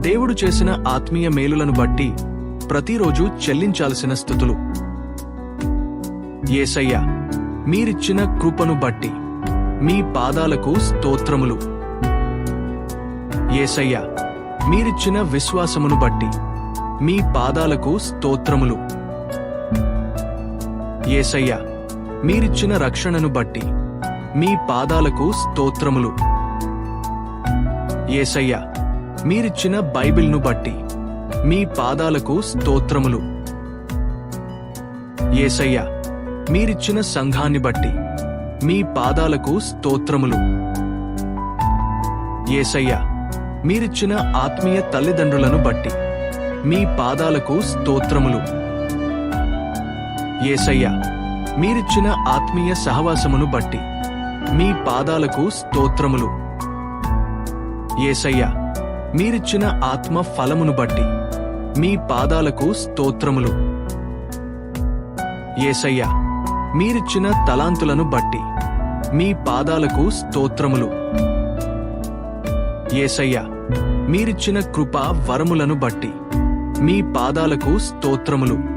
దేవుడు చేసిన ఆత్మీయ మేలులను బట్టి ప్రతిరోజు చెల్లించాల్సిన స్థుతులు. ఏసయ్య మీరిచ్చిన కృపను బట్టి మీ పాదాలకు స్తోత్రములు. ఏసయ్య మీరిచ్చిన విశ్వాసమును బట్టి మీ పాదాలకు స్తోత్రములు. ఏసయ్య మీరిచ్చిన రక్షణను బట్టి మీ పాదాలకు స్తోత్రములు. ఏసయ్య మీరిచ్చిన బైబిల్ను బట్టి మీ పాదాలకు స్తోత్రములు. ఏసయ్య మీరిచ్చిన సంఘాన్ని బట్టి మీ పాదాలకు స్తోత్రములు. ఏసయ్య మీరిచ్చిన ఆత్మీయ తల్లిదండ్రులను బట్టి మీ పాదాలకు స్తోత్రములు. ఏసయ్య మీరిచ్చిన ఆత్మీయ సహవాసమును బట్టి మీ పాదాలకు స్తోత్రములు. ఏసయ్య మీరిచ్చిన ఆత్మ ఫలమును బట్టి మీ పాదాలకు స్తోత్రములు. ఏసయ్య మీరిచ్చిన తలాంతులను బట్టి మీ పాదాలకు స్తోత్రములు. ఏసయ్య మీరిచ్చిన కృప వరములను బట్టి మీ పాదాలకు స్తోత్రములు.